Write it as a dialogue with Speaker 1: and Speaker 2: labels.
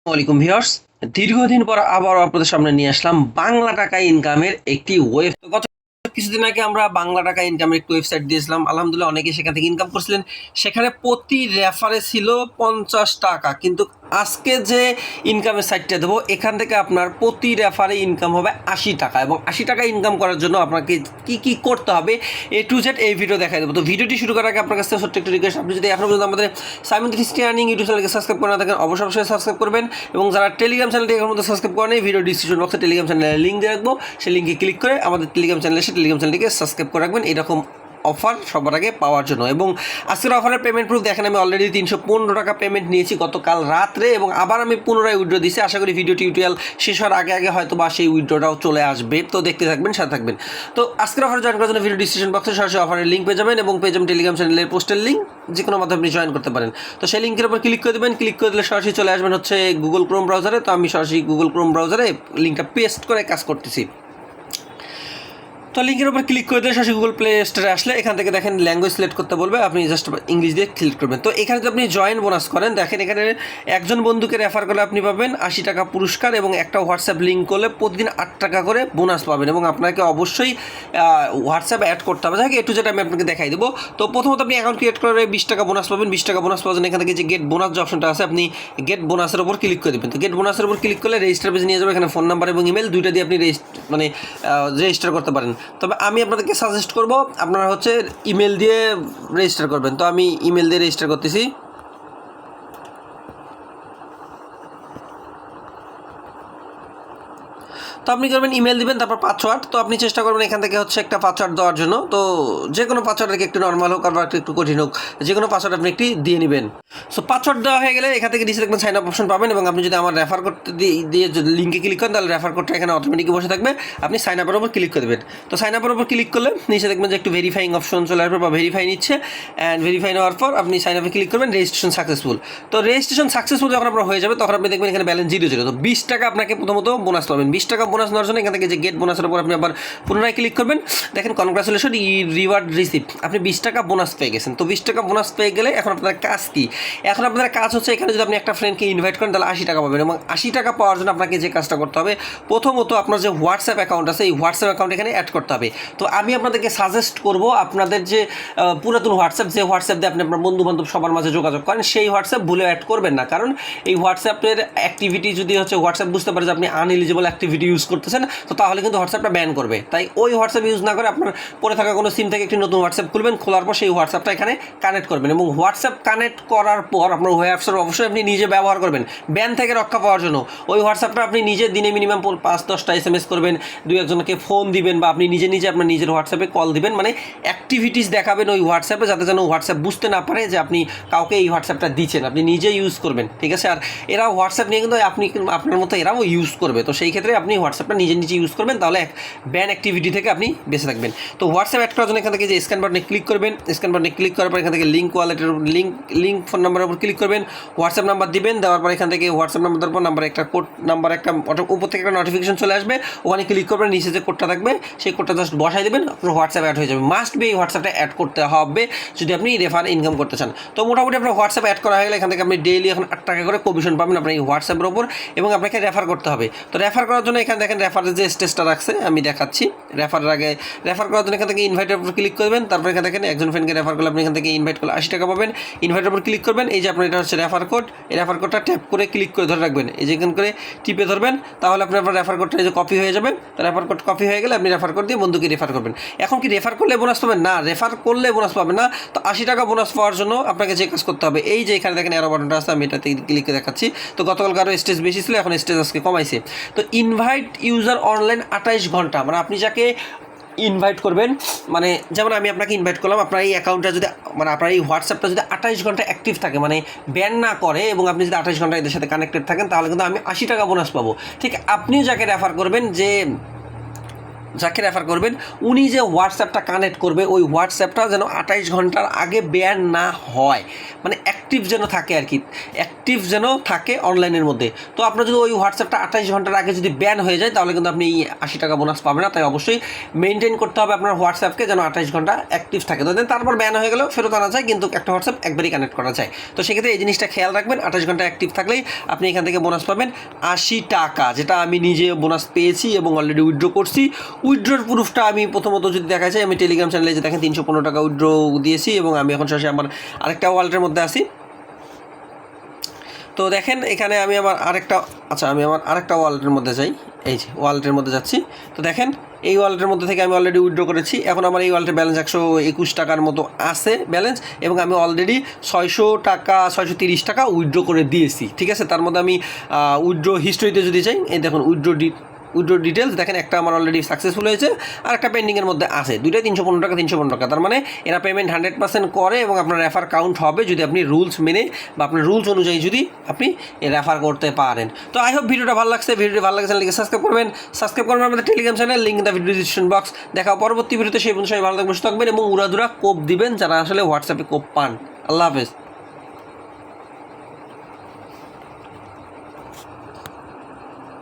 Speaker 1: আসসালামাইকুম ভিউয়ার্স দীর্ঘদিন পর আবার আপনাদের সামনে নিয়ে আসলাম বাংলা টাকা ইনকামের একটি ওয়েব গত কিছুদিন আগে আমরা বাংলা টাকা ইনকামের একটু ওয়েবসাইট দিয়েছিলাম। আলহামদুলিল্লাহ অনেকে সেখান থেকে ইনকাম করছিলেন। সেখানে প্রতি রেফারে ছিল পঞ্চাশ টাকা। কিন্তু আজকে যে ইনকামের সাইটটা দেবো, এখান থেকে আপনার প্রতি রেফারে ইনকাম হবে আশি টাকা এবং আশি টাকা ইনকাম করার জন্য আপনাকে কি কি করতে হবে এ টু জেড এই ভিডিও দেখাই দেবো। তো ভিডিওটি শুরু করার আগে আপনার কাছে ছোট্ট একটু রিকোয়েস্ট আপনি যদি এখনও পর্যন্ত আমাদের সাইমন থ্রিস্টি আর্নিং ইউটিউব চ্যানেলকে সাবস্ক্রাইব করে না থাকেন, অবশ্যই অবশ্যই সাবস্ক্রাইব করবেন এবং যারা টেলিগ্রাম চ্যানেলটি এখন মধ্যে সাবস্ক্রাইব করেন ভিডিও ডিসক্রিপশন বক্সে টেলিগ্রাম চ্যানেলের লিঙ্ক দিয়ে রাখব। সেই লিঙ্কে ক্লিক করে আমাদের টেলিগ্রাম চ্যানেলে এসে টেলিগ্রাম চ্যানেলটিকে সাবস্ক্রাইব করে রাখবেন। এরকম অফার সবার আগে পাওয়ার জন্য। এবং আজকের অফারের পেমেন্ট প্রুফ দেখেন, আমি অলরেডি তিনশো পনেরো টাকা পেমেন্ট নিয়েছি গতকাল রাত্রে এবং আবার আমি পুনরায় উইড্রো দিয়েছি। আশা করি ভিডিও টিউটোরিয়াল শেষ হওয়ার আগে আগে হয়তো বা সেই উইড্রোটাও চলে আসবে। তো দেখতে থাকবেন, সাথে থাকবেন। তো আজকের অফার জয়েন করার জন্য ভিডিও ডিসক্রিপশন বক্সে সরাসরি অফারের লিঙ্ক পেয়ে যাবেন এবং যাবেন টেলিগ্রাম চ্যানেলের পোস্টের লিঙ্ক যে কোনো মাধ্যমে আপনি জয়েন করতে পারেন। তো সেই লিঙ্কের উপর ক্লিক করে দেবেন। ক্লিক করে দিলে সরাসরি চলে আসবেন হচ্ছে গুগল ক্রোম ব্রাউজারে তো আমি সরাসরি গুগল ক্রোম ব্রাউজারে লিঙ্কটা পেস্ট করে কাজ করতেছি। তো লিঙ্কের উপর ক্লিক করে দিলে সরাসরি গুগল প্লে স্টোরে আসলে এখান থেকে দেখেন ল্যাঙ্গুয়েজ সিলেক্ট করতে বলবে, আপনি জাস্ট ইংলিশ দিয়ে ক্লিক করবেন। তো এখানে যদি আপনি জয়েন বোনাস করেন, দেখেন এখানে একজন বন্ধুকে রেফার করলে আপনি পাবেন আশি টাকা পুরস্কার এবং একটা হোয়াটসঅ্যাপ লিঙ্ক করলে প্রতিদিন আট টাকা করে বোনাস পাবেন এবং আপনাকে অবশ্যই হোয়াটসঅ্যাপ অ্যাড করতে হবে। যাকে একটু যেটা আমি আপনাকে দেখাই দেবো। তো প্রথমত আপনি অ্যাকাউন্ট ক্রিয়েট করে বিশ টাকা বোনাস পাবেন। বিশ টাকা বোনাস পাওয়ার জন্য এখান থেকে যে গেট বোনাস যে অপশনটা আছে, আপনি গেট বোনাসের উপর ক্লিক করে দেবেন। তো গেট বোনাসের উপর ক্লিক করলে রেজিস্টার পেজে নিয়ে যাবে এখানে ফোন নাম্বার এবং ইমেল দুইটা দিয়ে আপনি মানে রেজিস্টার করতে পারেন। তবে আমি আপনাদেরকে সাজেস্ট করব, আপনারা হচ্ছে ইমেল দিয়ে রেজিস্টার করবেন। তো আমি ইমেল দিয়ে রেজিস্টার করতেছি। তো আপনি করবেন ইমেল দিবেন, তারপর পাসওয়ার্ড তো আপনি চেষ্টা করবেন এখান থেকে হচ্ছে একটা পাসওয়ার্ড দেওয়ার জন্য। তো যে কোনো পাসওয়ার্ড একটু নর্মাল হোক আর একটু কঠিন হোক যে কোনো পাসওয়ার্ড আপনি একটি দিয়ে নেবেন। সো পাসওয়ার্ড দেওয়া হয়ে গেলে এখান থেকে নিচে দেখবেন সাইন আপ অপশন পাবেন এবং আপনি যদি আমার রেফার করতে দিয়ে লিঙ্কে ক্লিক করেন, তাহলে রেফার কোডটা এখানে অটোমেটিক বসে থাকবে। আপনি সাইন আপের উপর ক্লিক করে দেবেন। তো সাইন আপের উপর ক্লিক করলে নিচে দেখবেন যে একটু ভেরিফাইং অপশন চলে আসবে বা ভেরিফাই নিচ্ছে। অ্যান্ড ভেরিফাই নেওয়ার পর আপনি সাইন আপে ক্লিক করবেন রেজিস্ট্রেশন সাকসেসফুল তো রেজিস্ট্রেশন সাকসেসফুল যখন আপনার হয়ে যাবে, তখন আপনি দেখবেন এখানে ব্যালেন্স জিরো জিরো তো বিশ টাকা আপনাকে প্রথমত বোনাস পাবেন। বিশ টাকা নেওয়ার জন্য এখান থেকে যে গেট বোনাসের উপর আপনি আবার পুনরায় ক্লিক করবেন। দেখেন কনগ্রাচুলেশন ই রিওয়ার্ড রিসিভ আপনি বিশ টাকা বোনাস পেয়ে গেছেন। তো বিশ টাকা বোনাস পেয়ে গেলে এখন আপনার কাজ কি? এখন আপনার কাজ হচ্ছে এখানে যদি আপনি একটা ফ্রেন্ডকে ইনভাইট করেন, তাহলে আশি টাকা পাবেন এবং আশি টাকা পাওয়ার জন্য আপনাকে যে কাজটা করতে হবে, প্রথমত আপনার যে হোয়াটসঅ্যাপ অ্যাকাউন্ট আছে, এই হোয়াটসঅ্যাপ অ্যাকাউন্ট এখানে অ্যাড করতে হবে। তো আমি আপনাদেরকে সাজেস্ট করব আপনাদের যে পুরাতন হোয়াটসঅ্যাপ যে হোয়াটসঅ্যাপ দিয়ে আপনি আপনার বন্ধু বান্ধব সবার মাঝে যোগাযোগ করেন, সেই হোয়াটসঅ্যাপ ভুলে অ্যাড করবেন না। কারণ এই হোয়াটসঅ্যাপের অ্যাক্টিভিটি যদি হচ্ছে হোয়াটসঅ্যাপ বুঝতে পারে যে আপনি আনএলিজিবল অ্যাক্টিভিটি ইউজ করতেছেন তো তাহলে কিন্তু হোয়াটসঅ্যাপটা ব্যান করবে। তাই ওই হোয়াটসঅ্যাপ ইউজ না করে আপনার পরে থাকা কোনো সিম থেকে একটি নতুন হোয়াটসঅ্যাপ খুলবেন, খোলার পর সেই হোয়াটসঅ্যাপটা এখানে কানেক্ট করবেন এবং হোয়াটসঅ্যাপ কানেক্ট করার পর আপনার হোয়াটসঅ্যাপ অবশ্যই আপনি নিজে ব্যবহার করবেন ব্যান থেকে রক্ষা পাওয়ার জন্য। ওই হোয়াটসঅ্যাপটা আপনি নিজে দিনে মিনিমাম পাঁচ দশটা এস এম এস করবেন দু একজনকে ফোন দিবেন বা আপনি নিজে নিজে আপনার নিজের হোয়াটসঅ্যাপে কল দিবেন মানে অ্যাক্টিভিটিস দেখাবেন ওই হোয়াটসঅ্যাপে যাতে যেন হোয়াটসঅ্যাপ বুঝতে না পারে যে আপনি কাউকে এই হোয়াটসঅ্যাপটা দিচ্ছেন, আপনি নিজে ইউজ করবেন, ঠিক আছে? আর এরা হোয়াটসঅ্যাপ নিয়ে কিন্তু আপনি আপনার মতো এরাও ইউজ করবে, তো সেই ক্ষেত্রে আপনি হোয়াটসঅ্যাপটা নিজে নিজে ইউজ করবেন, তাহলে এক ব্যান অ্যাক্টিভিটি থেকে আপনি বেঁচে থাকবেন। তো হোয়াটসঅ্যাপ অ্যাড করার জন্য এখান থেকে যে স্ক্যান বাটনে ক্লিক করবেন স্ক্যান বাটনে ক্লিক করার পর এখান থেকে লিঙ্ক ওয়ালেটের লিঙ্ক লিঙ্ক ফোন নাম্বারের উপর ক্লিক করবেন হোয়াটসঅ্যাপ নাম্বার দিবেন, দেওয়ার পর এখান থেকে হোয়াটসঅ্যাপ নাম্বার দেওয়ার পর নাম্বার একটা কোড নাম্বার একটা উপর থেকে একটা নোটিফিকেশন চলে আসবে। ওখানে ক্লিক করবেন, নিচে যে কোডটা থাকবে, সেই কোডটা জাস্ট বসাই দেবেন আপনার হোয়াটসঅ্যাপ অ্যাড হয়ে যাবে। মাস্ট বি এই হোয়াটসঅ্যাপটা অ্যাড করতে হবে যদি আপনি রেফার ইনকাম করতে চান। তো মোটামুটি আপনার হোয়াটসঅ্যাপ অ্যাড করা হয়ে গেলে এখান থেকে আপনি ডেইলি এখন আট টাকা করে কমিশন পাবেন আপনার এই হোয়াটসঅ্যাপের ওপর এবং আপনাকে রেফার করতে হবে। তো রেফার করার জন্য এখানে দেখেন রেফারের যে স্টেজটা রাখছে, আমি দেখাচ্ছি। রেফারের আগে রেফার করার জন্য এখান থেকে ইনভাইটের উপর ক্লিক করবেন, তারপর এখানে দেখেন একজন ফ্রেন্ডকে রেফার করলে আপনি এখান থেকে ইনভাইট করলে আশি টাকা পাবেন। ইনভাইটের উপর ক্লিক করবেন, এই যে আপনার এটা হচ্ছে রেফার কোড এই রেফার কোডটা ট্যাপ করে ক্লিক করে ধরে রাখবেন। এই যে এখান করে টিপে ধরবেন, তাহলে আপনার আপনার রেফার কোডটা এই যে কপি হয়ে যাবে। রেফার কোড কপি হয়ে গেলে আপনি রেফার কোড দিয়ে বন্ধুকে রেফার করবেন। এখন কি রেফার করলে বোনাস পাবেন? না রেফার করলে বোনাস পাবেন না। তো আশি টাকা বোনাস পাওয়ার জন্য আপনাকে যে কাজ করতে হবে, এই যে এখানে দেখেন এরো বাটনটা আছে, আমি এটাতে ক্লিক করে দেখাচ্ছি। তো গতকাল কারও স্টেজ বেশি ছিল, এখন স্টেজ আজকে কমাইছে। তো ইনভাইট ইউজার অনলাইন আঠাইশ ঘণ্টা। মানে আপনি যাকে ইনভাইট করবেন মানে যেমন আমি আপনাকে ইনভাইট করলাম, আপনার এই অ্যাকাউন্টটা যদি মানে আপনার এই হোয়াটসঅ্যাপটা যদি আঠাইশ ঘণ্টা অ্যাক্টিভ থাকে মানে ব্যান না করে এবং আপনি যদি আঠাইশ ঘণ্টা এদের সাথে কানেক্টেড থাকেন, তাহলে কিন্তু আমি আশি টাকা বোনাস পাবো। ঠিক আপনিও যাকে রেফার করবেন যে যাকে রেফার করবেন, উনি যে হোয়াটসঅ্যাপটা কানেক্ট করবে, ওই হোয়াটসঅ্যাপটা যেন আঠাইশ ঘণ্টার আগে ব্যান না হয়। মানে অ্যাক্টিভ যেন থাকে আর কি অ্যাক্টিভ যেন থাকে অনলাইনের মধ্যে। তো আপনার যদি ওই হোয়াটসঅ্যাপটা আঠাইশ ঘণ্টার আগে যদি ব্যান হয়ে যায়, তাহলে কিন্তু আপনি আশি টাকা বোনাস পাবেন না। তাই অবশ্যই মেনটেন করতে হবে আপনার হোয়াটসঅ্যাপকে যেন আঠাইশ ঘণ্টা অ্যাক্টিভ থাকে। তো then তারপর ব্যান হয়ে গেলেও ফেরত আনা যায়, কিন্তু একটা হোয়াটসঅ্যাপ একবারই কানেক্ট করা যায়। তো সেক্ষেত্রে এই জিনিসটা খেয়াল রাখবেন আঠাশ ঘণ্টা অ্যাক্টিভ থাকলেই আপনি এখান থেকে বোনাস পাবেন আশি টাকা, যেটা আমি নিজে বোনাস পেয়েছি এবং অলরেডি উইথড্র করছি। উইথড্রোর প্রুফটা আমি প্রথমত যদি দেখা যায় আমি টেলিগ্রাম চ্যানেলে যে দেখেন তিনশো পনেরো টাকা উইড্রো দিয়েছি এবং আমি এখন সরাসরি আমার আরেকটা ওয়ালেটের মধ্যে আসি তো দেখেন, এখানে আমি আমার আরেকটা আচ্ছা আমি আমার আরেকটা ওয়ালেটের মধ্যে যাই। এই যে, ওয়ালেটের মধ্যে যাচ্ছি। তো দেখেন, এই ওয়ালেটের মধ্যে থেকে আমি অলরেডি উইথড্র করেছি। এখন আমার এই ওয়ালেটের ব্যালেন্স একশো একুশ টাকার মতো আছে ব্যালেন্স এবং আমি অলরেডি ছয়শো টাকা, ছয়শো তিরিশ টাকা উইথড্র করে দিয়েছি। ঠিক আছে? তার মধ্যে আমি উইথড্র হিস্ট্রিতে যদি চাই এই দেখুন উইড্রো ডি উইথড্র ডিটেলস দেখেন একটা আমার অলরেডি সাকসেসফুল হয়েছে, আর একটা পেন্ডিংয়ের মধ্যে আছে। দুইটাই তিনশো পনেরো টাকা, তিনশো পনেরো টাকা। তার মানে এরা পেমেন্ট হান্ড্রেড পার্সেন্ট করে এবং আপনার রেফার কাউন্ট হবে যদি আপনি রুলস মেনে বা আপনার রুলস অনুযায়ী যদি আপনি রেফার করতে পারেন। তো আই হোপ ভিডিওটা ভালো লাগছে। ভিডিওটি ভালো লাগছে লিখে সাবস্ক্রাইব করবেন। সাবস্ক্রাইব করবেন আমাদের টেলিগ্রাম চ্যানেল লিঙ্ক দা ভিডিও ডিসক্রিপশন বক্স দেখা পরবর্তী ভিডিওতে সেই সবাই ভালো থাকবেন, সুস্থ থাকবেন এবং উড়াদুরা কোপ দিবেন যারা আসলে হোয়াটসঅ্যাপে কোপ পান। আল্লাহ হাফেজ।